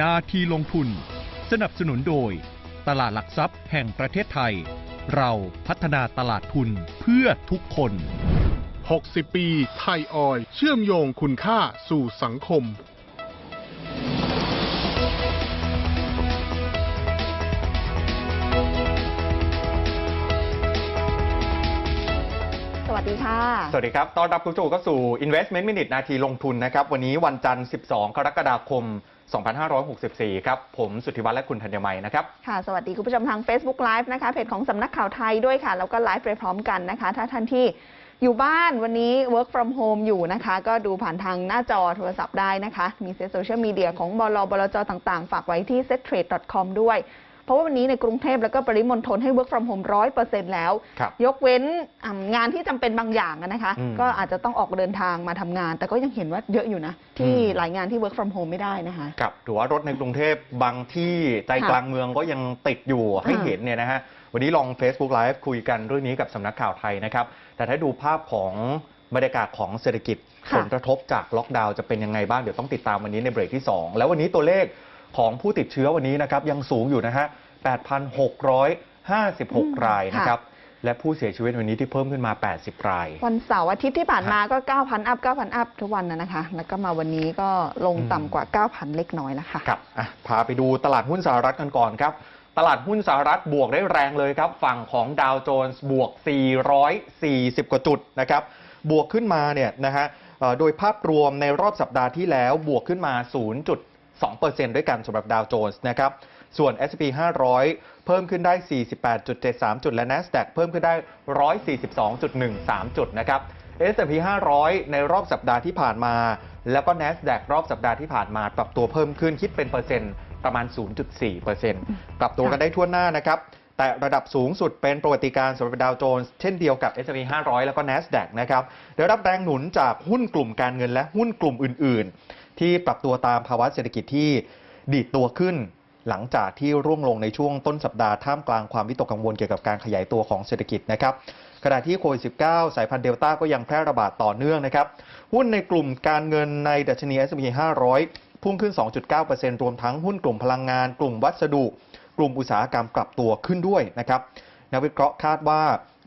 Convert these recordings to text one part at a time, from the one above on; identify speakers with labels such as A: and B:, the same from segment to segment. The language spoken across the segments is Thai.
A: นาทีลงทุน สนับสนุนโดย ตลาดหลักทรัพย์แห่งประเทศไทย เราพัฒนาตลาดทุนเพื่อทุกคน
B: 60 ปี ไทยออยล์เชื่อมโยงคุณค่าสู่สังคม
C: สวัสดีค่ะ
D: สวัสดีครับ ต้อนรับคุณผู้ชมเข้าสู่ Investment Minute นาทีลงทุนนะครับ วันนี้วันจันทร์ 12 กรกฎาคม 2564 ครับ ผมสุทธิวัฒน์และคุณธัญมัยนะครับ
C: ค่ะ สวัสดีคุณผู้ชมทาง Facebook Live นะคะ เพจของสำนักข่าวไทยด้วยค่ะ แล้วก็ไลฟ์ไปพร้อมกันนะคะ ถ้าท่านที่อยู่บ้านวันนี้ work from home อยู่นะคะ ก็ดูผ่านทางหน้าจอโทรศัพท์ได้นะคะ มีเซตโซเชียลมีเดียของบลบลจต่างๆ ฝากไว้ที่ settrade.com ด้วย เพราะว่าวันนี้ในกรุงเทพแล้วก็ปริมณฑลให้ work from home 100%แล้ว
D: ครับ
C: ยกเว้นอ่างานที่จำเป็นบางอย่างอะนะคะ
D: อืม
C: ก็อาจจะต้องออกเดินทางมาทำงาน แต่ก็ยังเห็นว่าเยอะอยู่นะ ที่
D: อืม
C: หลายงานที่ work from home ไม่ได้นะคะ
D: กับถือว่ารถในกรุงเทพบางที่ใจ
C: ค่ะ
D: กลางเมืองก็ยังติดอยู่ให้
C: อ่า
D: เห็นเนี่ยนะฮะวันนี้ลอง Facebook Live คุยกันเรื่องนี้กับสำนักข่าวไทยนะครับ แต่ถ้าดูภาพของบรรยากาศของเศรษฐกิจ
C: ค่ะ
D: ผลกระทบจากล็อกดาวน์จะเป็นยังไงบ้าง เดี๋ยวต้องติดตามวันนี้ในเบรกที่ 2 แล้ววันนี้ตัวเลข ของผู้ติดเชื้อวันนี้นะครับยังสูงอยู่นะฮะ 8,656 รายนะครับ และผู้เสียชีวิตวันนี้ที่เพิ่มขึ้นมา 80 ราย
C: วันเสาร์อาทิตย์ที่ผ่านมาก็ 9,000 อัพ 9,000 อัพทุกวันนะนะคะ แล้วก็มาวันนี้ก็ลง
D: อืม
C: ต่ำกว่า 9,000 เล็กน้อยแล้วค่ะ
D: ครับอะพาไปดูตลาดหุ้นสหรัฐกันก่อนครับตลาดหุ้นสหรัฐบวกได้แรงเลยครับ ฝั่งของดาวโจนส์บวก 440 กว่าจุดนะครับ บวกขึ้นมาเนี่ยนะฮะเอ่อโดยภาพรวมในรอบสัปดาห์ที่แล้วบวกขึ้นมา 2%ด้วยกันสำหรับดาวโจนส์นะครับ ส่วน S&P 500 เพิ่มขึ้นได้ 48.73 จุด และ NASDAQ เพิ่มขึ้นได้ 142.13 จุดนะครับ S&P 500 ในรอบสัปดาห์ที่ผ่านมา แล้วก็ NASDAQ รอบสัปดาห์ที่ผ่านมา ปรับตัวเพิ่มขึ้นคิดเป็นเปอร์เซ็นต์ประมาณ 0.4%ปรับตัวกันได้ทั่วหน้านะครับ แต่ระดับสูงสุดเป็นประวัติการสำหรับดาวโจนส์เช่นเดียวกับ S&P 500 แล้วก็ NASDAQ นะครับได้รับแรงหนุนจากหุ้นกลุ่มการเงินและหุ้นกลุ่มอื่น ที่ปรับตัวตามภาวะเศรษฐกิจที่ดีดตัวขึ้น หลังจากที่ร่วงลงในช่วงต้นสัปดาห์ท่ามกลางความวิตกกังวลเกี่ยวกับการขยายตัวของเศรษฐกิจนะครับขณะที่โควิด -19 สายพันธุ์เดลต้าก็ยังแพร่ระบาดต่อเนื่องนะครับ หุ้นในกลุ่มการเงินในดัชนี S&P 500 พุ่งขึ้น 2.9%รวมทั้งหุ้นกลุ่มพลังงาน กลุ่มวัสดุ กลุ่มอุตสาหกรรมปรับตัวขึ้นด้วยนะครับ นักวิเคราะห์คาดว่า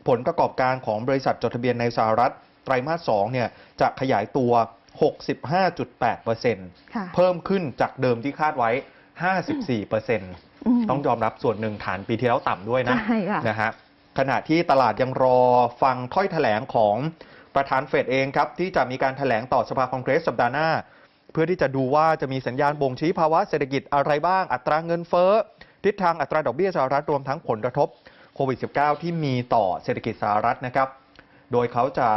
D: ผลประกอบการของบริษัทจดทะเบียนในสหรัฐ ไตรมาส 2 เนี่ยจะขยายตัว 65.8%
C: ค่ะ
D: เพิ่มขึ้นจากเดิมที่คาดไว้ 54%
C: อืม
D: ต้องยอมรับส่วนหนึ่งฐานปีที่แล้วต่ำด้วยนะ
C: ใช่ค่ะ
D: นะฮะขณะที่ตลาดยังรอฟังถ้อยแถลงของประธานเฟดเองครับ ที่จะมีการแถลงต่อสภาคองเกรสสัปดาห์หน้า เพื่อที่จะดูว่าจะมีสัญญาณบ่งชี้ภาวะเศรษฐกิจอะไรบ้าง อัตราเงินเฟ้อ ทิศทางอัตราดอกเบี้ยสหรัฐรวมทั้งผลกระทบโควิด -19 ที่มีต่อเศรษฐกิจสหรัฐนะครับ โดยเขาจะ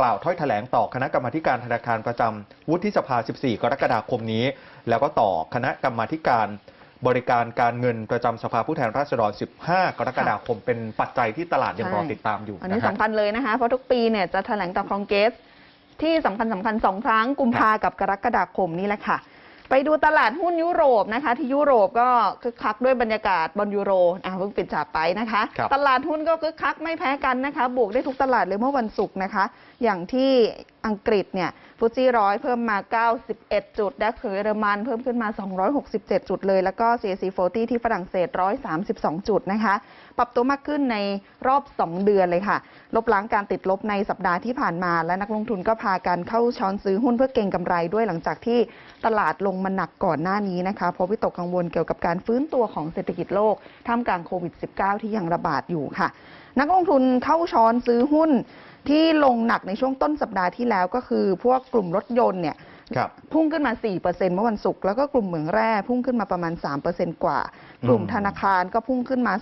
D: กล่าวถ้อยแถลงต่อคณะกรรมาธิการธนาคารประจำวุฒิสภา 14 กรกฎาคมนี้ แล้วก็ต่อคณะกรรมาธิการบริการการเงินประจำสภาผู้แทนราษฎร 15 กรกฎาคม เป็นปัจจัยที่ตลาดยังรอติดตามอยู่
C: อันนี้
D: นะฮะ
C: สำคัญเลยนะคะ เพราะทุกปีเนี่ยจะแถลงต่อคองเกรสที่สำคัญสำคัญสองครั้งกุมภากับกรกฎาคมนี่แหละค่ะ ไปดูตลาดหุ้นยุโรปนะคะ ที่ยุโรปก็คึกคักด้วยบรรยากาศบอลยูโรอะเพิ่งปิดฉากไปนะคะ
D: ครับ
C: ตลาดหุ้นก็คึกคักไม่แพ้กันนะคะ บวกได้ทุกตลาดเลยเมื่อวันศุกร์นะคะ อย่างที่อังกฤษเนี่ย ฟุตซี่ร้อยเพิ่มมา 91 จุดดัคเยอรมันเพิ่มขึ้นมา 267 จุดเลย แล้วก็ CAC 40 ที่ฝรั่งเศส 132 จุดนะคะ ปรับตัวมากขึ้นในรอบ 2 เดือนเลยค่ะ ลบล้างการติดลบในสัปดาห์ที่ผ่านมา และนักลงทุนก็พากันเข้าช้อนซื้อหุ้นเพื่อเก็งกำไรด้วยหลังจากที่ตลาดลงมาหนักก่อนหน้านี้นะคะเพราะวิตกกังวลเกี่ยวกับการฟื้นตัวของเศรษฐกิจโลกท่ามกลางโควิด -19 ที่ยังระบาดอยู่ค่ะ นักลงทุนเข้าช้อนซื้อหุ้น ที่ลงหนักในช่วงต้นสัปดาห์ที่แล้วก็คือ พวกกลุ่มรถยนต์เนี่ย
D: ครับ
C: พุ่งขึ้นมา 4%เมื่อวันศุกร์แล้วก็กลุ่มเหมืองแร่พุ่งขึ้นมาประมาณ 3%กว่า
D: อืม
C: กลุ่มธนาคารก็พุ่งขึ้นมา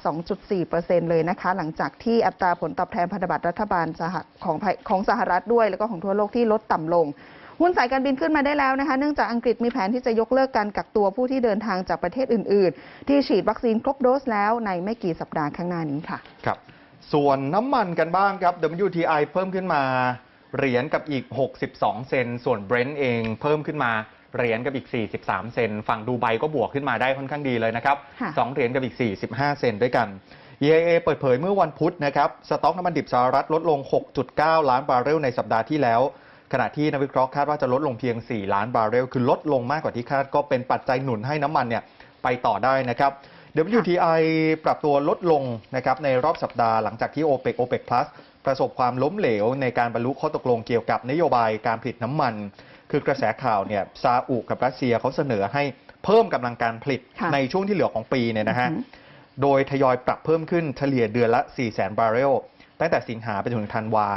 C: 2.4%เลยนะคะ หลังจากที่อัตราผลตอบแทนพันธบัตรรัฐบาลสหของของสหรัฐด้วย แล้วก็ของทั่วโลกที่ลดต่ำลงหุ้นสายการบินขึ้นมาได้แล้วนะคะ เนื่องจากอังกฤษมีแผนที่จะยกเลิกการกักตัวผู้ที่เดินทางจากประเทศอื่น ๆ ที่ฉีดวัคซีนครบโดสแล้วในไม่กี่สัปดาห์ข้างหน้านี้ค่ะ
D: ครับ ส่วนน้ำมันกันบ้างครับ WTI เพิ่มขึ้นมาเหรียญกับอีก 62 เซน ส่วน Brent เองเพิ่มขึ้นมาเหรียญกับอีก 43 เซน ฝั่งดูไบก็บวกขึ้นมาได้ค่อนข้างดีเลยนะครับ
C: ค่ะ
D: 2เหรียญกับอีก 45 เซนด้วยกัน EIA เปิดเผยเมื่อวันพุธนะครับ สต็อกน้ำมันดิบสหรัฐลดลง 6.9 ล้านบาร์เรลในสัปดาห์ที่แล้ว ขณะที่นักวิเคราะห์คาดว่าจะลดลงเพียง 4 ล้านบาร์เรล คือลดลงมากกว่าที่คาด ก็เป็นปัจจัยหนุนให้น้ำมันเนี่ยไปต่อได้นะครับ WTI ปรับตัวลดลงนะครับในรอบสัปดาห์หลังจากที่ OPEC OPEC Plus ประสบความล้มเหลวในการบรรลุข้อตกลงเกี่ยวกับนโยบายการผลิตน้ำมัน คือกระแสข่าวเนี่ยซาอุกับรัสเซียเขาเสนอให้เพิ่มกำลังการผลิต
C: ค่ะ
D: ในช่วงที่เหลือของปีเนี่ยนะฮะ
C: อือฮึ
D: โดยทยอยปรับเพิ่มขึ้นเฉลี่ยเดือนละ4 0 0 0 0 0บาร์เรลตั้งแต่สิงหาไปจนถึงธันวา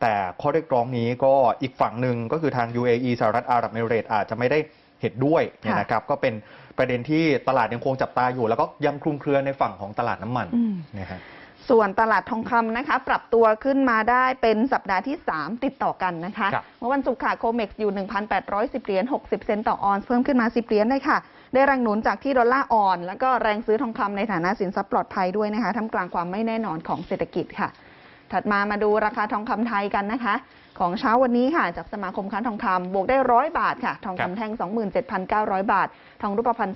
D: แต่ข้อเรียกร้องนี้ก็อีกฝั่งหนึ่งก็คือทาง UAE สหรัฐอาหรับเอมิเรตส์อาจจะไม่ได้ เห็นด้วยเนี่ยนะครับก็เป็นประเด็นที่ตลาดยังคงจับตาอยู่ แล้วก็ยังคลุมเครือในฝั่งของตลาดน้ำมัน
C: อืม
D: นะฮะ
C: ส่วนตลาดทองคำนะคะ ปรับตัวขึ้นมาได้เป็นสัปดาห์ที่ 3 ติดต่อกันนะคะ
D: ครับ
C: เมื่อวันศุกร์ค่ะโคเม็กซ์อยู่ 1,810 เหรียญ 60 เซนต์ต่อออนซ์เพิ่มขึ้นมา 10 เหรียญเลยค่ะ ได้แรงหนุนจากที่ดอลลาร์อ่อน แล้วก็แรงซื้อทองคำในฐานะสินทรัพย์ปลอดภัยด้วยนะคะท่ามกลางความไม่แน่นอนของเศรษฐกิจค่ะ ถัดมามาดูราคาทองคำไทยกันนะคะ ของเช้าวันนี้ค่ะ จากสมาคมค้าทองคำบวกได้ร้อยบาทค่ะ ทอง
D: ครั
C: คำแท่ง 27,900 บาท ทองรูปพรรณ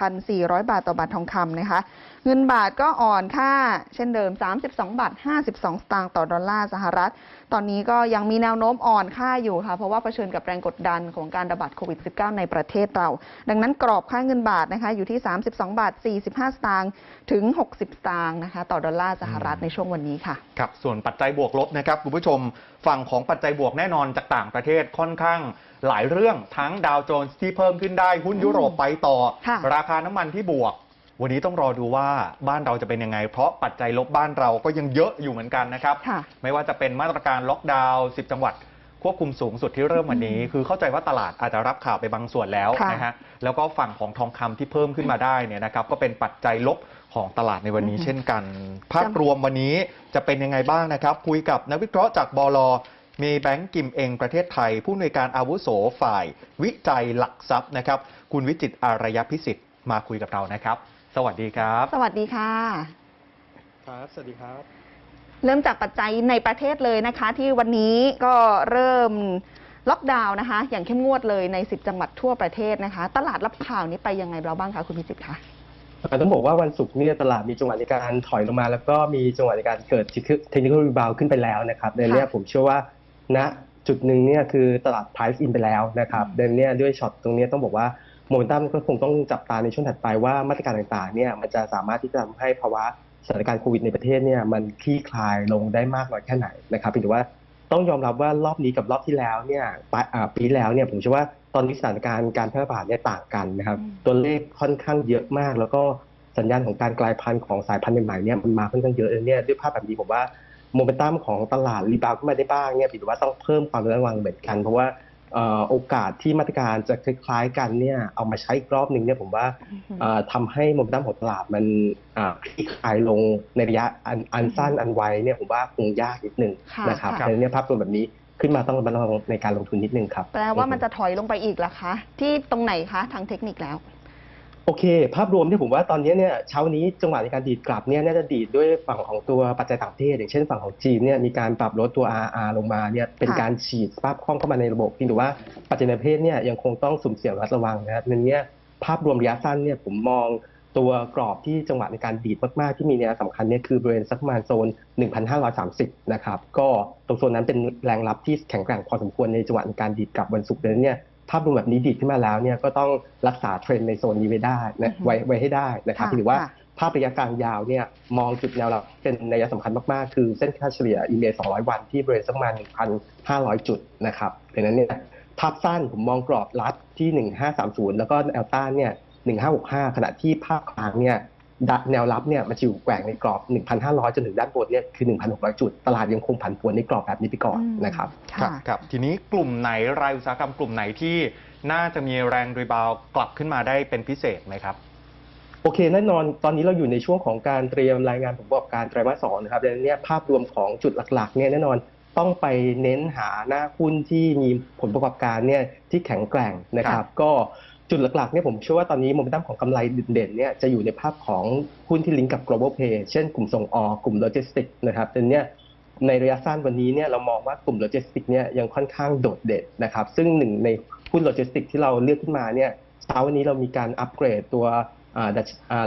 C: 28,400 บาทต่อบาททองคำนะคะ เงินบาทก็อ่อนค่า เช่นเดิม 32 บาท 52 สตางค์ต่อดอลลาร์สหรัฐ ตอนนี้ก็ยังมีแนวโน้มอ่อนค่าอยู่ค่ะ เพราะว่าเผชิญกับแรงกดดันของการระบาดโควิด -19 ในประเทศเรา ดังนั้นกรอบค่าเงินบาทนะคะอยู่ที่ 32 บาท 45 สตางค์ถึง 60 สตางค์นะคะต่อดอลลาร์สหรัฐในช่วงวันนี้ค่ะ
D: ครับ ส่วนปัจจัยบวกลบนะครับคุณผู้ชม ฝั่งของปัจจัยบวกแน่นอนจากต่างประเทศค่อนข้างหลายเรื่องทั้งดาวโจนส์ที่เพิ่มขึ้นได้หุ้นยุโรปไปต่อ
C: ค่ะ
D: ราคาน้ำมันที่บวก วันนี้ต้องรอดูว่าบ้านเราจะเป็นยังไง เพราะปัจจัยลบบ้านเราก็ยังเยอะอยู่เหมือนกันนะครับ
C: ค่ะ
D: ไม่ว่าจะเป็นมาตรการล็อกดาวน์ 10 จังหวัด ควบคุมสูงสุดที่เริ่มวันนี้ คือเข้าใจว่าตลาดอาจจะรับข่าวไปบางส่วนแล้ว
C: ค่ะ
D: นะฮะแล้วก็ฝั่งของทองคำที่เพิ่มขึ้นมาได้เนี่ยนะครับก็เป็นปัจจัยลบของตลาดในวันนี้
C: อือฮึ
D: เช่นกัน ภาพรวมวันนี้จะเป็นยังไงบ้างนะครับ คุยกับนักวิเคราะห์จากบลมีแบงก์กิมเองประเทศไทย ผู้อำนวยการอาวุโสฝ่าย วิจัยหลักทรัพย์นะครับ คุณวิจิตรอารยพิสิทธิ์มาคุยกับเรานะครับ สวัสดีครับ
C: สวัสดีค่ะ
E: ครับ สวัสดีครับ
C: เริ่มจากปัจจัยในประเทศเลยนะคะ ที่วันนี้ก็เริ่มล็อกดาวน์นะคะ อย่างเข้มงวดเลยใน 10 จังหวัดทั่วประเทศนะคะ ตลาดรับข่าวนี้ไปยังไงเราบ้างคะคุณพิจิตรคะ
E: ต้องบอกว่าวันศุกร์เนี่ยตลาดมีจังหวะในการถอยลงมา แล้วก็มีจังหวะในการเกิดเทคนิคอลรีบาวขึ้นไปแล้วนะครับเดือนเนี้ยผมเชื่อว่าณจุดหนึ่งเนี่ยคือตลาด price in ไปแล้วนะครับเดือนเนี้ยด้วยช็อตตรงเนี้ยต้องบอกว่า โมเมนตัมก็คงต้องจับตาในช่วงถัดไปว่ามาตรการต่างๆเนี่ยมันจะสามารถที่จะทำให้ภาวะสถานการณ์โควิดในประเทศเนี่ยมันคลี่คลายลงได้มากน้อยแค่ไหนนะครับเพียงแต่ว่าต้องยอมรับว่ารอบนี้กับรอบที่แล้วเนี่ยปลายอ่าปีที่แล้วเนี่ยผมเชื่อว่าตอนนี้สถานการณ์การแพร่ระบาดเนี่ยต่างกันนะครับ
C: อืม
E: ตัวเลขค่อนข้างเยอะมาก แล้วก็สัญญาณของการกลายพันธุ์ของสายพันธุ์ใหม่ๆเนี่ยมันมาค่อนข้างเยอะเลยเนี่ยด้วยภาพแบบนี้ผมว่าโมเมนตัมของตลาดรีบาวขึ้นมาได้บ้างเนี่ยถือว่าต้องเพิ่มความระวังเหมือนกันเพราะว่าเอ่อ โอกาสที่มาตรการจะคล้ายๆกันเนี่ยเอามาใช้อีกรอบหนึ่งเนี่ยผมว่าเอ่อทำให้โมเมนตัมของตลาดมันอ่าคลี่คลายลงในระยะอันอันสั้นอันไวเนี่ยผมว่าคงยากนิดนึง
C: ค่ะ
E: นะครับ
C: ค่ะ
E: ดังนั้นเนี่ยภาพรวมแบบนี้ขึ้นมาต้องระมัดระวังในการลงทุนนิดนึงครับ
C: แปลว่ามันจะถอยลงไปอีกล่ะคะ ที่ตรงไหนคะทางเทคนิคแล้ว
E: โอเค ภาพรวมเนี่ยผมว่าตอนนี้เนี่ยเช้านี้จังหวะในการดีดกลับเนี่ยน่าจะดีดด้วยฝั่งของตัวปัจจัยต่างประเทศอย่างเช่นฝั่งของจีนเนี่ยมีการปรับลดตัว RR ลงมาเนี่ยเป็นการฉีดภาพคล่องเข้ามาในระบบเพียงแต่ว่าปัจจัยในประเทศเนี่ยยังคงต้องสุ่มเสี่ยงระมัดระวังนะครับในนี้ภาพรวมระยะสั้นเนี่ยผมมองตัวกรอบที่จังหวะในการดีดมากๆที่มีนัยสำคัญเนี่ยคือบริเวณสักประมาณโซน 1,530 นะครับ ก็ตรงโซนนั้นเป็นแรงรับที่แข็งแกร่งพอสมควรในจังหวะในการดีดกลับวันศุกร์ดังนั้นเนี่ย ภาพรวมแบบนี้ดีดขึ้นมาแล้วเนี่ยก็ต้องรักษาเทรนด์ในโซนนี้ไว้ได้นะ
C: อือฮึ
E: ไว้ไว้ให้ได้นะครับ
C: ค่ะ
E: ถือว่า
C: ค่ะ
E: ภาพระยะกลางยาวเนี่ยมองจุดแนวรับเป็นนัยสำคัญมากๆ คือเส้นค่าเฉลี่ยอีเมล200 วันที่บริเวณสักประมาณ1,500 จุดนะครับดังนั้นเนี่ยภาพสั้นผมมองกรอบรัดที่ 1530 แล้วก็แนวต้านเนี่ย1565 ขณะที่ภาพกลางเนี่ยดะ แนวรับเนี่ยมันจะอยู่แกว่งในกรอบ 1,500 จนถึงด้านบนเนี่ยคือ 1,600 จุด ตลาดยังคงผันผวนในกรอบแบบนี้ไปก่อน
C: อืม
E: นะครับ
D: ครับ
C: ค่ะ
D: ครับ ทีนี้กลุ่มไหนรายอุตสาหกรรมกลุ่มไหนที่น่าจะมีแรงรีบาวด์กลับขึ้นมาได้เป็นพิเศษไหมครับ
E: โอเคแน่นอนตอนนี้เราอยู่ในช่วงของการเตรียมรายงานผลประกอบการไตรมาสสองนะครับดังนั้นเนี่ยภาพรวมของจุดหลักๆเนี่ยแน่นอนต้องไปเน้นหาหน้าหุ้นที่มีผลประกอบการเนี่ยที่แข็งแกร่งนะครับ ก็ จุดหลักๆเนี่ยผมเชื่อว่าตอนนี้โมเมนตัมของกำไรเด่นๆเนี่ยจะอยู่ในภาพของหุ้นที่ลิงก์กับ global play เช่นกลุ่มส่งออกกลุ่มโลจิสติกนะครับดังนั้นเนี่ยในระยะสั้นวันนี้เนี่ยเรามองว่ากลุ่มโลจิสติกเนี่ยยังค่อนข้างโดดเด่นนะครับซึ่งหนึ่งในหุ้นโลจิสติกที่เราเลือกขึ้นมาเนี่ยเช้าวันนี้เรามีการอัปเกรดตัว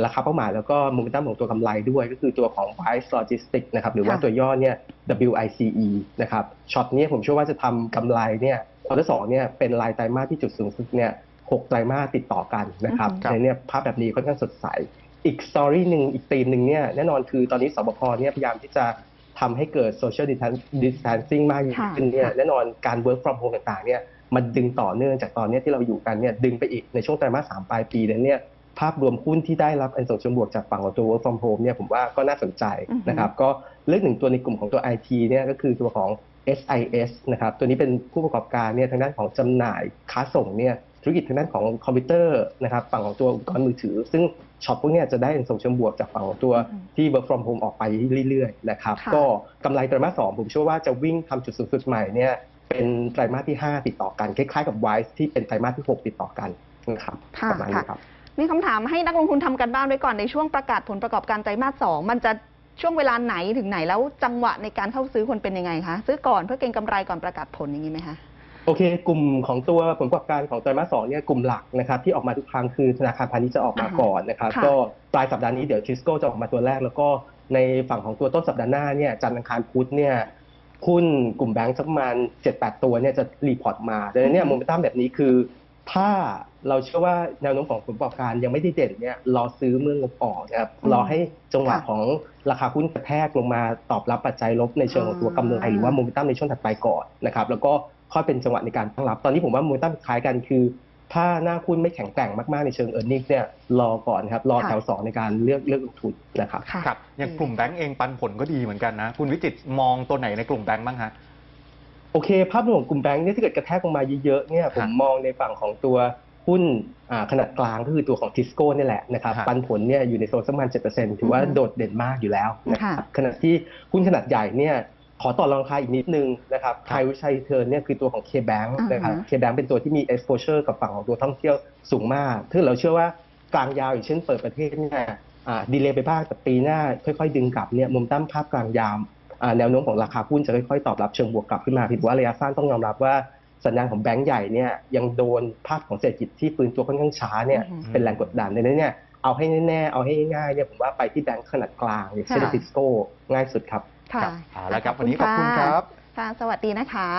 E: ราคาเป้าหมายแล้วก็โมเมนตัมของตัวกำไรด้วย ก็คือตัวของ Wise Logistics นะครับหรือว่าตัวย่อเนี่ย WICE นะครับช็อตเนี้ยผมเชื่อว่าจะทำกำไรเนี่ยควอเตอร์สองเนี่ยเป็นรายไตรมาสที่จุดสูงสุดเนี่ย หกไตรมาสติดต่อกันนะครับ
C: อือฮึ
E: ในเนี่ยภาพแบบนี้ค่อนข้างสดใส อีกสตอรี่หนึ่งอีกธีมหนึ่งเนี่ยแน่นอนคือตอนนี้สบคเนี่ยพยายามที่จะทำให้เกิด social distancing มากยิ่งขึ้นเนี่ย
C: ค่ะ
E: แน่นอนการ work from home ต่างๆเนี่ยมันดึงต่อเนื่องจากตอนเนี้ยที่เราอยู่กันเนี่ยดึงไปอีกในช่วงไตรมาสสามปลายปีนั้นเนี่ยภาพรวมหุ้นที่ได้รับอันส่งเชิงบวกจากฝั่งของตัว work from home เนี่ยผมว่าก็น่าสนใจนะครับก็เลือกหนึ่งตัวในกลุ่มของตัว IT เนี่ยก็คือตัวของ SIS นะครับตัวนี้เป็นผู้ประกอบการเนี่ยทางด้านของจำหน่ายค้าส่งเนี่ย ธุรกิจทางด้านของคอมพิวเตอร์นะครับฝั่งของตัวอุปกรณ์มือถือ ซึ่งช็อปพวกเนี้ยจะได้อันส่งเชิงบวกจากฝั่งของตัว
C: อืม
E: ที่ work from home ออกไปเรื่อยๆนะครับ
C: ค่ะ
E: ก็กำไรไตรมาสสองผมเชื่อว่าจะวิ่งทำจุดสูงสุดใหม่เนี่ยเป็นไตรมาสที่ 5 ติดต่อกัน คล้ายๆกับ Wise ที่เป็นไตรมาสที่ 6 ติดต่อกันนะครับ
C: ค่ะ
E: ประมาณนี้ครับ
C: มีคำถามให้นักลงทุนทำกันบ้านไว้ก่อนในช่วงประกาศผลประกอบการไตรมาสสองมันจะช่วงเวลาไหนถึงไหนแล้วจังหวะในการเข้าซื้อคนเป็นยังไงคะซื้อก่อนเพื่อเก็งกำไรก่อนประกาศผลอย่างนี้ไหมคะ
E: โอเค กลุ่มของตัวผลประกอบการของไตรมาสสองเนี่ยกลุ่มหลักนะครับที่ออกมาทุกครั้งคือธนาคารพาณิชย์จะออกมา
C: อ่าฮะ
E: ก่อนนะครับ
C: ค่ะ
E: ก็ปลายสัปดาห์นี้เดี๋ยวทิสโก้จะออกมาตัวแรก แล้วก็ในฝั่งของตัวต้นสัปดาห์หน้าเนี่ยจันทร์อังคารพุธเนี่ยหุ้นกลุ่มแบงก์สักประมาณ7-8 ตัวเนี่ยจะรีพอร์ตมาดังนั้นเนี่ยโมเมนตัมแบบนี้คือ ถ้าเราเชื่อว่าแนวโน้มของผลประกอบการยังไม่ได้เด่นเนี่ยรอซื้อเมื่องบออกนะครับ
C: อืม
E: รอให้จังหวะ
C: ค่ะ
E: ของราคาหุ้นกระแทกลงมาตอบรับปัจจัยลบในเชิงของตัวกำไรหรือว่าโมเมนตัมในช่วงถัดไปก่อนนะครับแล้วก็ ค่อยเป็นจังหวะในการตั้งรับ ตอนนี้ผมว่าโมเมนตัมคล้ายกันคือ ถ้าหน้าหุ้นไม่แข็งแกร่งมากๆในเชิงเออร์เน็งเนี่ยรอก่อนครับรอ
C: ค่ะ
E: แถวสองในการเลือกเลือกลงทุนนะครับ
C: ค่ะ
D: ครับอย่างกลุ่มแบงก์เองปันผลก็ดีเหมือนกันนะ คุณวิจิตรมองตัวไหนในกลุ่มแบงก์บ้างฮะ
E: โอเค ภาพรวมของกลุ่มแบงค์เนี่ยถ้าเกิดกระแทกลงมาเยอะๆเนี่ยผมมองในฝั่งของตัวหุ้นอ่าขนาดกลางก็คือตัวของทิสโก้นี่แหละนะครับ
D: ฮะ
E: ปันผลเนี่ยอยู่ในโซนสักประมาณ7%ถือว่า
C: อือฮึ
E: โดดเด่นมากอยู่แล้วนะครับ
C: ค่ะ
E: ขณะที่หุ้นขนาดใหญ่เนี่ยข อต่อรองราคาอีกนิดนึงนะครับไฮวิชัยเทิร์นเนี่ยคือตัวของ K-Bank
C: อ่าฮะ
E: นะครับ K-Bank เป็นตัวที่มี exposure กับฝั่งของตัวท่องเที่ยวสูงมากถ้าเราเชื่อว่ากลางยาวอย่างเช่นเปิดประเทศเนี่ยดีเลย์ไปบ้างแต่ปีหน้าค่อยๆ ดึงกลับเนี่ยมุมตั้มภาพกลางยาวอ่าแนวโน้มของราคาหุ้นจะค่อยๆ ตอบรับเชิงบวกกลับขึ้นมาผิดว่าระยะสั้นต้องยอมรับว่าสัญญาณของแบงก์ใหญ่เนี่ยยังโดนภาพของเศรษฐกิจที่ฟื้นตัวค่อนข้างช้าเนี่ย
C: อือฮึ
E: เป็นแรงกดดันดังนั้นเนี่ยเอาให้แน่ๆเอาให้ง่ายๆเนี่ยผมว่าไปที่แบงก์ขนาดกลางอย่างเช่น
C: ค่ะ
E: ทิสโก้ง่ายสุดครับ
C: ค่ะ
D: ครับเอาละครับวันนี้ขอบคุณครับ
C: ค่ะสวัสดีนะคะ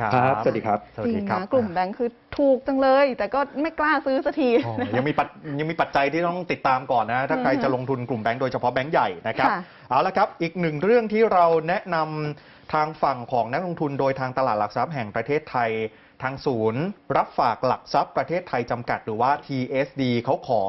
E: ครับสวัสดีครับ
D: สวัส
C: จริ
D: ดี
C: ง
D: ครับ
C: นะกลุ่มแบงค์คือถูกจังเลย แต่ก็ไม่กล้าซื้อสักที
D: โอ้ยังมีปัจยังมีปัจจัยที่ต้องติดตามก่อนนะ ถ้าใคร
C: อือฮึ
D: จะลงทุนกลุ่มแบงก์โดยเฉพาะแบงก์ใหญ่นะครับ
C: ค่ะ
D: เอาละครับ อีกหนึ่งเรื่องที่เราแนะนำทางฝั่งของนักลงทุนโดยทางตลาดหลักทรัพย์แห่งประเทศไทย ทางศูนย์ รับฝากหลักทรัพย์ประเทศไทยจำกัดหรือว่า TSD เขาขอ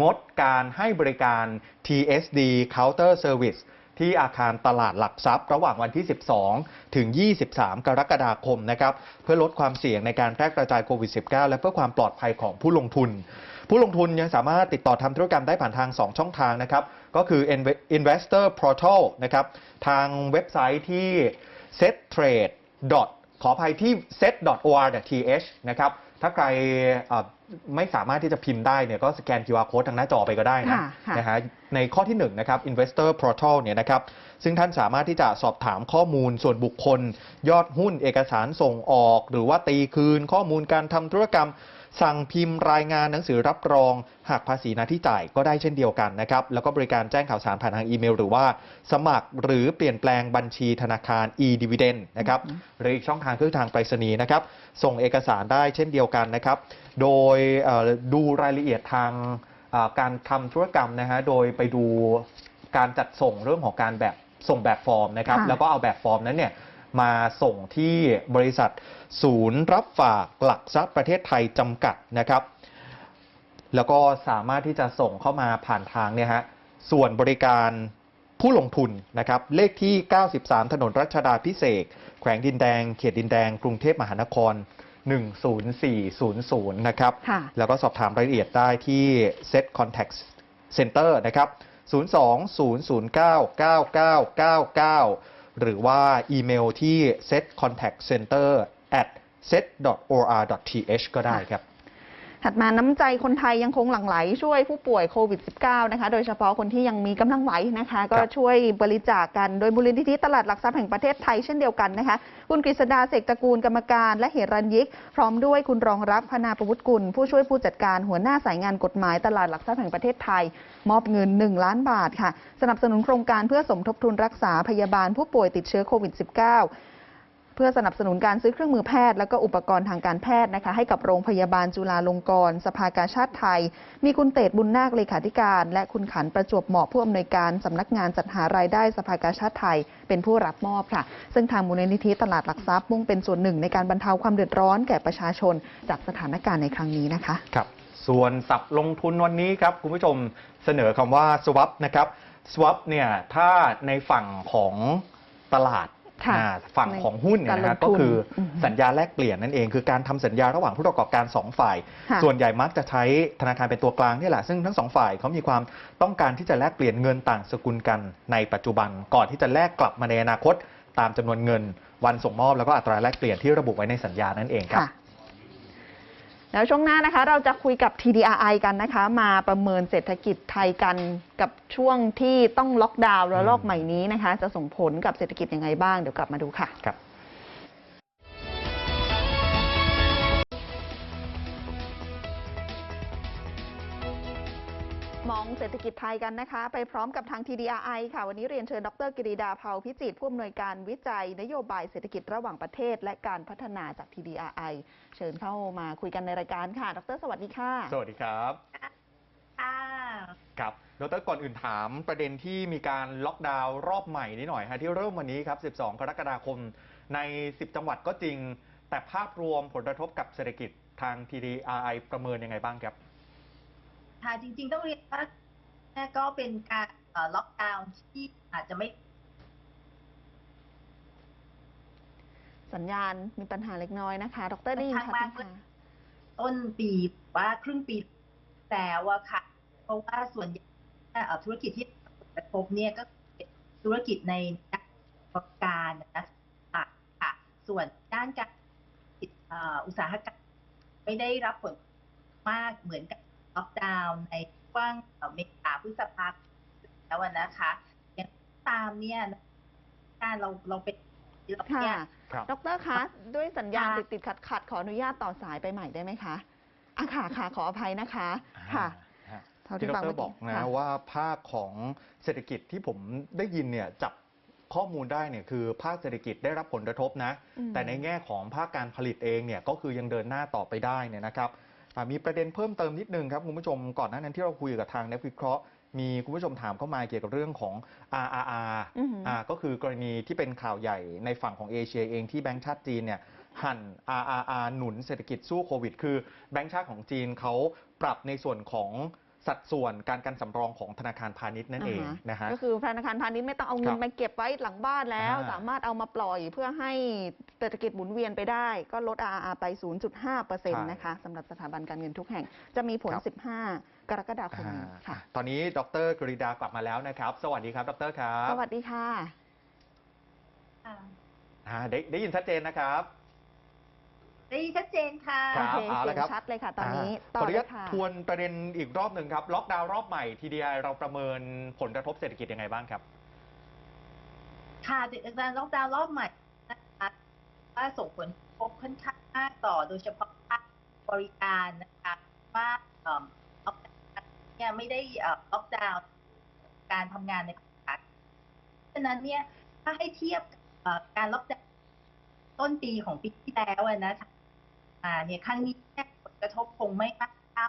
D: งดการให้บริการ TSD Counter Service ที่อาคารตลาดหลักทรัพย์ ระหว่างวันที่ 12 ถึง 23 กรกฎาคมนะครับเพื่อลดความเสี่ยงในการแพร่กระจายโควิด -19 และเพื่อความปลอดภัยของผู้ลงทุน ผู้ลงทุนยังสามารถติดต่อทำธุรกรรมได้ผ่านทาง 2 ช่องทางนะครับก็คือ investor Portal นะครับทางเว็บไซต์ที่ settrade. ขออภัยที่ set.or.th นะครับถ้าใคร ไม่สามารถที่จะพิมพ์ได้เนี่ยก็สแกน QR code ทางหน้าจอไปก็ได้นะ
C: ค่ะค่ะ
D: นะฮะในข้อที่1นะครับ Investor Portal เนี่ยนะครับซึ่งท่านสามารถที่จะสอบถามข้อมูลส่วนบุคคล ยอดหุ้นเอกสารส่งออก หรือว่าตีคืน ข้อมูลการทำธุรกรรม สั่งพิมพ์รายงานหนังสือรับรองหักภาษีหน้าที่จ่ายก็ได้เช่นเดียวกันนะครับแล้วก็บริการแจ้งข่าวสารผ่านทางอีเมล หรือว่าสมัครหรือเปลี่ยนแปลงบัญชีธนาคาร e-dividend นะครับหรืออีกช่องทางคือทางไปรษณีย์นะครับส่งเอกสารได้เช่นเดียวกันนะครับ โดยเอ่อดูรายละเอียดทางเอ่อการทำธุรกรรมนะฮะ โดยไปดูการจัดส่งเรื่องของการแบบส่งแบบฟอร์มนะครับ
C: ค่ะ
D: แล้วก็เอาแบบฟอร์มนั้นเนี่ยมาส่งที่บริษัทศูนย์รับฝากหลักทรัพย์ประเทศไทยจำกัดนะครับ แล้วก็สามารถที่จะส่งเข้ามาผ่านทางเนี่ยฮะ ส่วนบริการผู้ลงทุนนะครับ เลขที่ 93 ถนนรัชดาพิเศษกแขวงดินแดง เขตดินแดง กรุงเทพมหานคร 10400 นะครับ
C: ค่ะ
D: แล้วก็สอบถามรายละเอียดได้ที่ Set Contact Center นะครับ 020099999 หรือว่าอีเมลที่ set contact center at set or th ก็ได้ครับ
C: ถัดมาน้ำใจคนไทยยังคงหลั่งไหลช่วยผู้ป่วยโควิด -19 นะคะ โดยเฉพาะคนที่ยังมีกำลังไหวนะคะ ก็ช่วยบริจาคกันโดยมูลนิธิตลาดหลักทรัพย์แห่งประเทศไทยเช่นเดียวกันนะคะ คุณกฤษดาเสกตระกูลกรรมการ และเหรัญยิก พร้อมด้วยคุณรองรักพนาประวุฒิกุล ผู้ช่วยผู้จัดการหัวหน้าสายงานกฎหมายตลาดหลักทรัพย์แห่งประเทศไทย มอบเงิน 1 ล้านบาทค่ะ สนับสนุนโครงการเพื่อสมทบทุนรักษาพยาบาลผู้ป่วยติดเชื้อโควิด -19 เพื่อสนับสนุนการซื้อเครื่องมือแพทย์ และก็อุปกรณ์ทางการแพทย์นะคะให้กับโรงพยาบาลจุฬาลงกรณ์สภากาชาติไทย มีคุณเตดบุญนาคเลขาธิการ และคุณขันประจวบเหมาะผู้อำนวยการสำนักงานจัดหารายได้สภากาชาติไทย เป็นผู้รับมอบค่ะ ซึ่งทางมูลนิธิตลาดหลักทรัพย์มุ่งเป็นส่วนหนึ่งในการบรรเทาความเดือดร้อนแก่ประชาชน จากสถานการณ์ในครั้งนี้นะคะ
D: ครับส่วนสับลงทุนวันนี้ครับคุณผู้ชมเสนอคำว่า swap นะครับ swap เนี่ยถ้าในฝั่งของตลาด
C: ค่ะ
D: อ่าฝั่งของหุ้นเนี่ยนะ
C: การล
D: ฮะ
C: งทุน
D: ก็คืออ
C: อฮึ
D: สัญญาแลกเปลี่ยนนั่นเอง คือการทำสัญญาระหว่างผู้ประกอบการ 2 ฝ่าย
C: ค่ะ
D: ส่วนใหญ่มักจะใช้ธนาคารเป็นตัวกลางนี่แหละ ซึ่งทั้งสองฝ่ายเขามีความต้องการที่จะแลกเปลี่ยนเงินต่างสกุลกันในปัจจุบัน ก่อนที่จะแลกกลับมาในอนาคต ตามจำนวนเงิน วันส่งมอบแล้วก็อัตราแลกเปลี่ยนที่ระบุไว้ในสัญญานั่นเองครับ
C: ค่ะ แล้วช่วงหน้านะคะ เราจะคุยกับ TDRI กันนะคะ มาประเมินเศรษฐกิจไทยกันกับช่วงที่ต้องล็อกดาวน์ระลอกใหม่นี้นะคะ จะส่งผลกับเศรษฐกิจยังไงบ้างเดี๋ยวกลับมาดูค่ะ
D: ครับ
C: มองเศรษฐกิจไทยกันนะคะ ไปพร้อมกับทาง TDRI ค่ะ วันนี้เรียนเชิญดรกฤษดาเภาพิจิตรผู้อำนวยการวิจัย นโยบายเศรษฐกิจระหว่างประเทศ และการพัฒนาจาก TDRI เชิญเข้ามาคุยกันในรายการค่ะ ดร สวัสดีค่ะ
D: สวัสดีครับ
F: ค่ะ
D: ครับดรก่อนอื่นถามประเด็นที่มีการล็อกดาวน์รอบใหม่นิดหน่อยฮะที่เริ่มวันนี้ครับ 12 กรกฎาคมใน 10 จังหวัดก็จริง แต่ภาพรวมผลกระทบกับเศรษฐกิจทาง TDRI ประเมินยังไงบ้างครับ
F: ค่ะจริง ๆ ต้องเรียนว่าเนี่ยก็เป็นการเอ่อล็อกดาวน์ที่อาจจะไม่
C: สัญญาณมีปัญหาเล็กน้อยนะคะ ดรได้ยินชัดไหมคะ
F: ต้นปีว่าครึ่งปีแล้วอะค่ะ เพราะว่าส่วนใหญ่เอ่อธุรกิจที่กระทบเนี่ยก็เป็นธุรกิจในด้านประกอบการนะคะค่ะ ส่วนด้านการเอ่ออุตสาหกรรมไม่ได้รับผลมากเหมือนกับ ล็อกดาวน์ในช่วงเอ่อเมษาพฤษภาคมแล้วอะนะคะอย่างตามเนี่ยการเราเราเป็นเรา
C: ค่ะ
F: เนี่ย
D: ครับ
C: ดรคะ ด้วยสัญญาณ
F: ค่ะ
C: ติดติดขัดขัดๆขออนุญาตต่อสายไปใหม่ได้ไหมคะอะค่ะค่ะขออภัยนะคะ ค่ะ
D: อ่า
C: เท่าที่
D: ที่ด
C: ฟัง
D: ร
C: เมื่อกี้
D: บอกนะ
C: ค่ะ
D: ว่าภาคของเศรษฐกิจที่ผมได้ยินเนี่ยจับข้อมูลได้เนี่ยคือภาคเศรษฐกิจได้รับผลกระทบนะ
C: อืม
D: แต่ในแง่ของภาคการผลิตเองเนี่ยก็คือยังเดินหน้าต่อไปได้เนี่ยนะครับอ่า มีประเด็นเพิ่มเติมนิดนึงครับคุณผู้ชมก่อนหน้านั้นที่เราคุยกับทางนักวิเคราะห์มีคุณผู้ชมถามเข้ามาเกี่ยวกับเรื่องของ RRR
C: อือหืออ่า
D: ก็คือกรณีที่เป็นข่าวใหญ่ในฝั่งของเอเชียเองที่แบงก์ชาติจีนเนี่ยหั่น RRR หนุนเศรษฐกิจสู้โควิด คือแบงก์ชาติของจีนเขาปรับในส่วนของ สัดส่วนการกันสำรองของธนาคารพาณิชย์นั่นเองา
C: ฮ
D: นะฮะ
C: ก็คือธนาคารพาณิชย์ไม่ต้องเอาเงิ
D: ครั
C: น
D: บ
C: ไปเก็บไว้หลังบ้านแล้ว
D: อ่า
C: สามารถเอามาปล่อยเพื่อให้เศรษฐกิจหมุนเวียนไปได้ ก็ลด RR ไป 0.5%นะคะสำหรับสถาบันการเงินทุกแห่ง จะมีผล
D: ครับ
C: 15 กรกฎาคมนี้
D: อ่า
C: ค่ะ
D: ตอนนี้ดรกฤษดากลับมาแล้วนะครับ สวัสดีครับดรครับ
C: สวัสดีค่ะ
F: ค่ะ
D: อ่าได้ได้ยินชัดเจนนะครับ
F: ได้ยินชัดเจนค่ะ
D: ครั
C: โอบเค
D: เอา
C: เสี
D: ละ
C: ยง
D: ครับ
C: ชัดเลยค่ะ ตอนนี้าต่
D: ข
C: อ
D: ออนุ
C: เล
D: ญายต
C: ค่ะ
D: ทวนประเด็นอีกรอบหนึ่งครับ ล็อกดาวน์รอบใหม่ TDI เราประเมินผลกระทบเศรษฐกิจยังไงบ้างครับ
F: ค่ะการล็อกดาวน์รอบใหม่นะคะว่าส่งผลกระทบค่อนข้างมากต่อโดยเฉพาะภาคบริการนะคะว่าเอ่อล็อกดาวน์เนี่ยไม่ได้เอ่อล็อกดาวน์การทำงานในภาคฉะนั้นเนี่ยถ้าให้เทียบกับเอ่อการล็อกดาวน์ต้นปีของปีที่แล้วอะนะคะ อ่าเนี่ยครั้งนี้เนี่ยผลกระทบคงไม่มากเท่า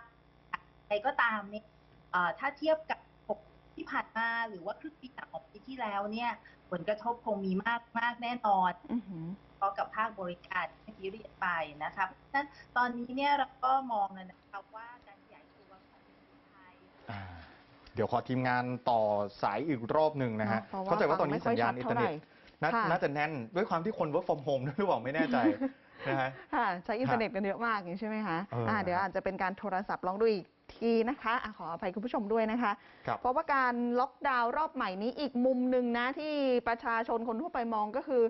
F: ใครก็ตามเนี่ยเอ่อถ้าเทียบกับหกที่ผ่านมาหรือว่าครึ่งปีหลังของปีที่แล้วเนี่ย ผลกระทบคงมีมากมากแน่นอน
C: อือหือ
F: เพราะกับภาคบริการที่เมื่อกี้เรียนไปนะคะเพราะฉะนั้นตอนนี้เนี่ยเราก็มองกันนะคะว่าการขยายตัวของประเทศไทย
D: อ่าเดี๋ยวขอทีมงานต่อสายอีกรอบหนึ่งนะฮะ
C: เพราะว่า
D: เข้าใจว่าตอนนี้
C: ฟั
D: สั
C: ง
D: ญ
C: ไม่ค่อย
D: ญาณ
C: ชัด
D: อิน
C: เท่า
D: เทอร์
C: ไห
D: เน็
C: ร่
D: ตน่า
C: ค่ะ
D: น่าจะแน่นด้วยความที่คน work from home ด้วยหรือเปล่าไม่แน่ใจ นะฮะ
C: ค่ะ ใช้อินเทอร์เน็ตกันเยอะมากอย่างนี้ใช่ไหมคะ
D: เอออ่า
C: เดี๋ยวอาจจะเป็นการโทรศัพท์ลองดูอีกทีนะคะอะขออภัยคุณผู้ชมด้วยนะคะ
D: ครับ
C: เพราะว่าการล็อกดาวน์รอบใหม่นี้อีกมุมหนึ่งนะที่ประชาชนคนทั่วไปมองก็คือ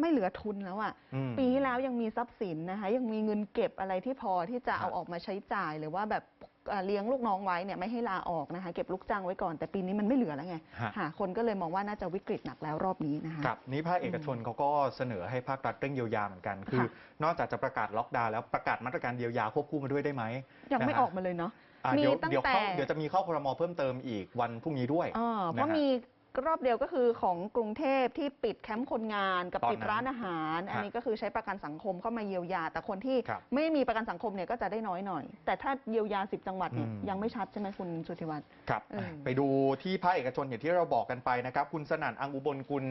C: ไม่เหลือทุนแล้วอะ
D: อืม
C: ปีที่แล้วยังมีทรัพย์สินนะคะ ยังมีเงินเก็บอะไรที่พอที่จะ
D: ครับ
C: เอาออกมาใช้จ่ายหรือว่าแบบ เอ่อเลี้ยงลูกน้องไว้เนี่ยไม่ให้ลาออกนะคะเก็บลูกจ้างไว้ก่อนแต่ปีนี้มันไม่เหลือแล้วไง
D: ฮะ
C: ค่ะคนก็เลยมองว่าน่าจะวิกฤตหนักแล้วรอบนี้นะคะ
D: ครับนี่ภาคเอกชนเขาก็เสนอให้ภาครัฐเร่งเยียวยาเหมือนกัน คือ
C: ค่ะ
D: นอกจากจะประกาศล็อกดาวน์แล้วประกาศมาตรการเยียวยาควบคู่มาด้วยได้ไหม
C: ยังไม่
D: นะฮะ
C: ออกมาเลยเนาะ
D: อะ
C: มี
D: เดี๋ยว
C: ตั้ง
D: เดี๋ยว
C: แต่
D: เข้าเดี๋ยวจะมีเข้าครมเพิ่มเติมอีกวันพรุ่งนี้ด้วย
C: อ่าเพราะ
D: นฮ
C: มี รอบเดียวก็คือของกรุงเทพที่ปิดแคมป์คนงานกับ
D: ตอน
C: ปิด
D: นั้น
C: ร้านอาหาร อันนี้ก็คือใช้ประกันสังคมเข้ามาเยียวยา แต่คนที่
D: ครับ
C: ไม่มีประกันสังคมเนี่ยก็จะได้น้อยหน่อย แต่ถ้าเยียวยาสิบจังหวัดเนี่ย
D: อืม
C: ยังไม่ชัดใช่ไหมคุณสุธิวัฒน์
D: ครับ
C: เออ
D: ไปดูที่ภาคเอกชนอย่างที่เราบอกกันไปนะครับ คุณสนั่นอังอุบลกุล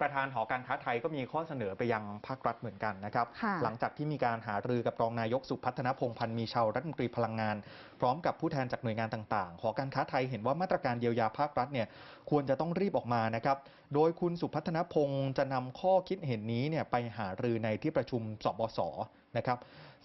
D: ประธานหอการค้าไทยก็มีข้อเสนอไปยังภาครัฐเหมือนกันนะครับ
C: ค่ะ
D: หลังจากที่มีการหารือกับรองนายกสุพัฒนพงษ์พันธ์มีชาวรัฐมนตรีพลังงาน พร้อมกับผู้แทนจากหน่วยงานต่างๆหอการค้าไทยเห็นว่ามาตรการเยียวยาภาครัฐเนี่ยควรจะต้องรีบออกมานะครับ โดยคุณสุพัฒนพงษ์จะนำข้อคิดเห็นนี้เนี่ยไปหารือในที่ประชุมสบสนะครับ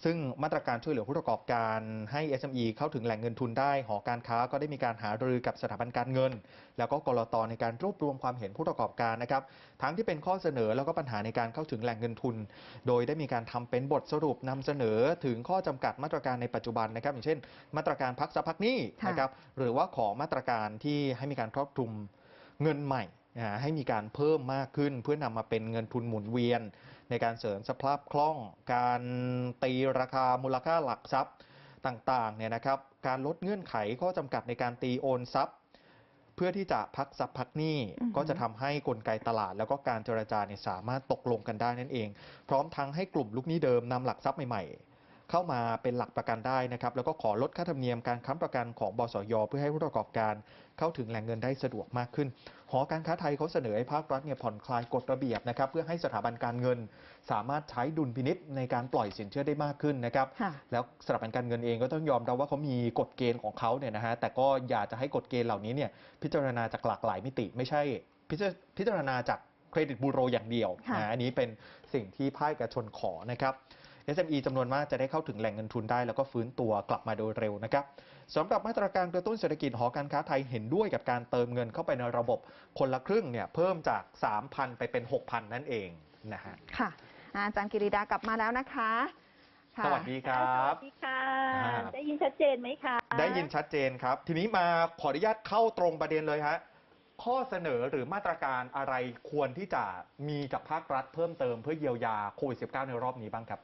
D: ซึ่งมาตรการช่วยเหลือผู้ประกอบการให้ SME เข้าถึงแหล่งเงินทุนได้ หอการค้าก็ได้มีการหารือกับสถาบันการเงิน แล้วก็กรตในการรวบรวมความเห็นผู้ประกอบการนะครับ ทั้งที่เป็นข้อเสนอแล้วก็ปัญหาในการเข้าถึงแหล่งเงินทุน โดยได้มีการทำเป็นบทสรุปนำเสนอถึงข้อจำกัดมาตรการในปัจจุบันนะครับ อย่างเช่น มาตรการพักทรัปพักนี้นะครับ หรือว่าขอมาตรการที่ให้มีการครอบคลุม เงินใหม่นะฮะให้มีการเพิ่มมากขึ้น เพื่อนำมาเป็นเงินทุนหมุนเวียน ในการเสริมสภาพคล่อง การตีราคามูลค่าหลักทรัพย์ต่างๆเนี่ยนะครับการลดเงื่อนไขข้อจำกัดในการตีโอนทรัพย์เพื่อที่จะพักทรัพย์พักหนี้
C: อือหือ
D: ก็จะทำให้กลไกตลาด แล้วก็การเจรจาเนี่ยสามารถตกลงกันได้นั่นเอง พร้อมทั้งให้กลุ่มลูกหนี้เดิมนำหลักทรัพย์ใหม่ๆ เข้ามาเป็นหลักประกันได้นะครับ แล้วก็ขอลดค่าธรรมเนียมการค้ำประกันของบสย เพื่อให้ผู้ประกอบการเข้าถึงแหล่งเงินได้สะดวกมากขึ้น หอการค้าไทยเขาเสนอให้ภาครัฐเนี่ยผ่อนคลายกฎระเบียบนะครับเพื่อให้สถาบันการเงิน สามารถใช้ดุลพินิษในการปล่อยสินเชื่อได้มากขึ้นนะครับ
C: ค่ะ
D: แล้วสถาบันการเงินเองก็ต้องยอมรับว่าเขามีกฎเกณฑ์ของเขาเนี่ยนะฮะแต่ก็อยากจะให้กฎเกณฑ์เหล่านี้เนี่ยพิจารณาจากหลากหลายมิติ ไม่ใช่พิจารพิจารณาจากเครดิตบูโรอย่างเดียว
C: ค่ะ
D: นะอันนี้เป็นสิ่งที่ภาคเอกชนขอนะครับ SME จำนวนมากจะได้เข้าถึงแหล่งเงินทุนได้ แล้วก็ฟื้นตัวกลับมาโดยเร็วนะครับสำหรับมาตรการกระตุ้นเศรษฐกิจหอการค้าไทยเห็นด้วยกับการเติมเงินเข้าไปในระบบคนละครึ่งเนี่ยเพิ่มจาก 3,000 ไปเป็น 6,000 นั่นเองนะฮะ
C: ค่ะ อาอาจารย์กิริดากลับมาแล้วนะคะค่ะ
D: สวัสดีครับ
G: สวัสดีค่ะ
D: อ่า
G: ได้ยินชัดเจนไหมคะ
D: ได้ยินชัดเจนครับ ทีนี้มาขออนุญาตเข้าตรงประเด็นเลยฮะ ข้อเสนอหรือมาตรการอะไรควรที่จะมีกับภาครัฐเพิ่มเติมเพื่อเยียวยาโควิด -19 ในรอบนี้บ้างครับ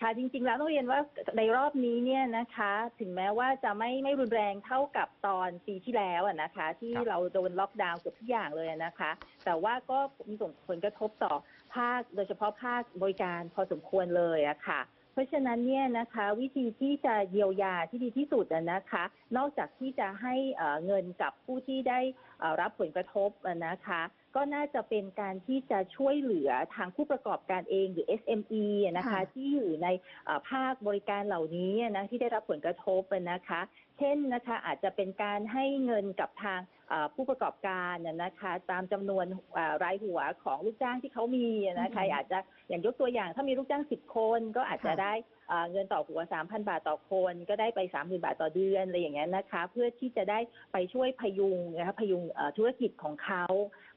G: ค่ะจริงๆ แล้วต้องเรียนว่าในรอบนี้เนี่ยนะคะ ถึงแม้ว่าจะไม่ไม่รุนแรงเท่ากับตอนปีที่แล้วอะนะคะ ที่เราโดนล็อกดาวน์เกือบทุกอย่างเลยนะคะ แต่ว่าก็มีส่งผลกระทบต่อภาคโดยเฉพาะภาคบริการพอสมควรเลยอะค่ะ เพราะฉะนั้นเนี่ยนะคะวิธีที่จะเยียวยาที่ดีที่สุดอะนะคะ นอกจากที่จะให้เงินกับผู้ที่ได้รับผลกระทบนะคะ ก็น่าจะเป็นการที่จะช่วยเหลือทางผู้ประกอบการเองหรือ SME อะนะคะ
C: ค่ะ
G: ที่อยู่ในเอ่อภาคบริการเหล่านี้อะนะที่ได้รับผลกระทบอะนะคะ เช่นนะคะอาจจะเป็นการให้เงินกับทางเอ่อผู้ประกอบการน่ะนะคะตามจำนวนเอ่อรายหัวของลูกจ้างที่เขามีอะนะคะ
C: อืม
G: อาจจะอย่างยกตัวอย่างถ้ามีลูกจ้าง 10 คนก็อาจจะ
C: ค่ะ
G: ได้เอ่อเงินต่อหัว 3,000 บาทต่อคน ก็ได้ไป 30,000 บาทต่อเดือนอะไรอย่างเงี้ยนะคะ เพื่อที่จะได้ไปช่วยพยุงนะคะพยุงเอ่อธุรกิจของเขา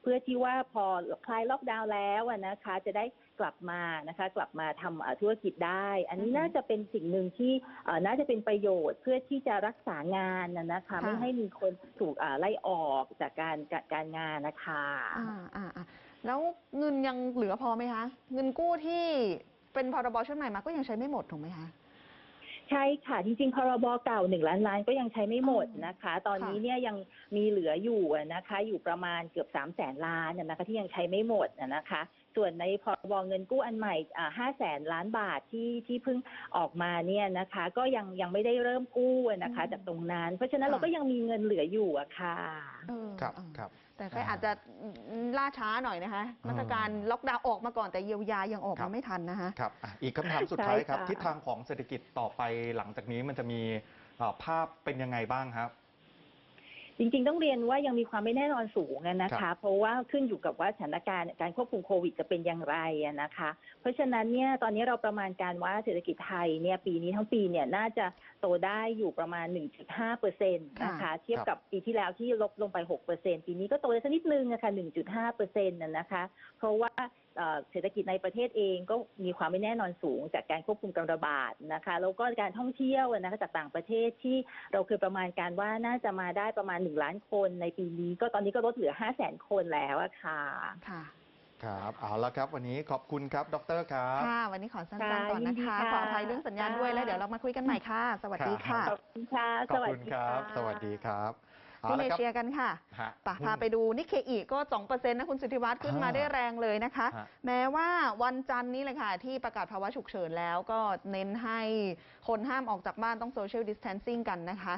G: เพื่อที่ว่าพอคลายล็อกดาวน์แล้วอะนะคะ จะได้กลับมานะคะ กลับมาทำเอ่อธุรกิจได้ อันนี้
C: อือฮึ
G: น่าจะเป็นสิ่งหนึ่งที่เอ่อน่าจะเป็นประโยชน์เพื่อที่จะรักษางานนะนะคะ
C: ค่ะ
G: ไม่ให้มีคนถูกอ่าไล่ออกจากการการการงานนะคะ
C: อ่าอ่าอ่าแล้วเงินยังเหลือพอไหมคะ เงินกู้ที่เป็นพรบชุดใหม่มาก็ยังใช้ไม่หมดถูกไหมคะ
G: ใช่ค่ะ จริงๆ พรบเก่าหนึ่งล้านล้านก็ยังใช้ไม่หมดนะคะ ตอนนี้
C: ค่ะ
G: เนี่ยยังมีเหลืออยู่อะนะคะ อยู่ประมาณเกือบสามแสนล้านอะนะคะที่ยังใช้ไม่หมดอะนะคะ ส่วนในพรบเงินกู้อันใหม่ห้าแสนล้านบาทที่ที่เพิ่งออกมาเนี่ยนะคะ ก็ยังยังไม่ได้เริ่มกู้อะนะคะ
C: อืม
G: จากตรงนั้น เพราะฉะนั้น
C: ค่ะ
G: เราก็ยังมีเงินเหลืออยู่อะค่ะ
C: เออ
D: ครับ
C: เออ
D: ครับ
C: แต่แค่อาจจะล่าช้าหน่อยนะคะมาตรการล็อกดาวน์ออกมาก่อนแต่เยียวยายังออก
D: ครั
C: มา
D: บ
C: ไม่ทันนะคะ
D: ครับอะอีกคำถามสุดท้ายครับ
G: ใช่ค่ะ
D: ทิศทางของเศรษฐกิจต่อไปหลังจากนี้มันจะมีเอ่อภาพเป็นยังไงบ้างครับ
G: จริงๆ ต้องเรียนว่ายังมีความไม่แน่นอนสูงอะนะ
D: ครั
G: คะ
D: บ
G: เพราะว่าขึ้นอยู่กับว่าสถานการณ์การควบคุมโควิดจะเป็นอย่างไรอะนะคะ เพราะฉะนั้นเนี่ยตอนนี้เราประมาณการว่าเศรษฐกิจไทยเนี่ยปีนี้ทั้งปีเนี่ยน่าจะโตได้อยู่ประมาณ 1.5เปอร์เซ็นต์นะคะ
C: ค่ะ
G: เทียบกับปีที่แล้วที่ลบลงไป6เปอร์เซ็นต์ปีนี้ก็โตได้สักนิดนึงอะค่ะ1.5เปอร์เซ็นต์นะคะ เพราะว่า เอ่อเศรษฐกิจในประเทศเองก็มีความไม่แน่นอนสูงจากการควบคุมการระบาดนะคะแล้วก็การท่องเที่ยวนะคะจากต่างประเทศที่เราเคยประมาณการว่าน่าจะมาได้ประมาณ1ล้านคนในปีนี้ ก็ตอนนี้ก็ลดเหลือ5 0 0 0 0 0คนแล้วอะค่ะ
C: ค่ะ
D: ครับเอาละครับ วันนี้ขอบคุณครับดรครับ
C: ค่ะ วันนี้ขอสั้น
G: ค่ะ
C: ๆก่อน
G: ยิ
C: นะ
G: นดี
C: คะ
G: ค่ะ
C: ขออภัยเรื่องสัญญาณด้วยแล้วเดี๋ยวเรามาคุยกันใหม่ค่ะ สวัสดีค่ะ
G: ขอบคุณค่ะ
D: ข
G: ส
D: อบ
G: วัส
D: คุณ
G: ดี
D: ครั
G: ค่ะ
D: บสวัสดีครับเอา
C: ที่
D: ละ
C: เอ
D: ครับ
C: เชียกันค่ะ
D: ฮะ
C: ปะพาไปดูนิเคอีก็ 2%นะคุณสุทธิวัฒน์ขึ้นมา
D: อ่า
C: ได้แรงเลยนะคะ
D: ฮะ
C: แม้ว่าวันจันทร์นี้เลยค่ะ ที่ประกาศภาวะฉุกเฉินแล้วก็เน้นให้คนห้ามออกจากบ้านต้องโซเชียลดิส a ทนซิ่งกันนะคะ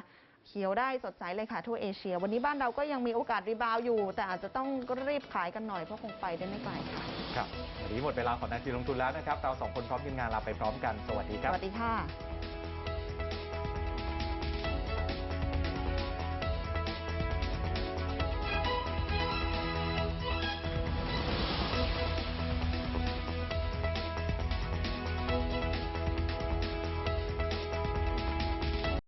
C: เขียวได้สดใสเลยค่ะทั่วเอเชีย วันนี้บ้านเราก็ยังมีโอกาสรีบาวด์อยู่ แต่อาจจะต้องรีบขายกันหน่อยเพราะคงไปได้ไม่ไกลค่ะ
D: ครับวันนี้หมดเวลาของนาทีลงทุนแล้วนะครับเราสองคนพร้อมทีมงานลาไปพร้อมกันสวัสดีค
C: ส
D: รับ
C: วัสดีค่ะ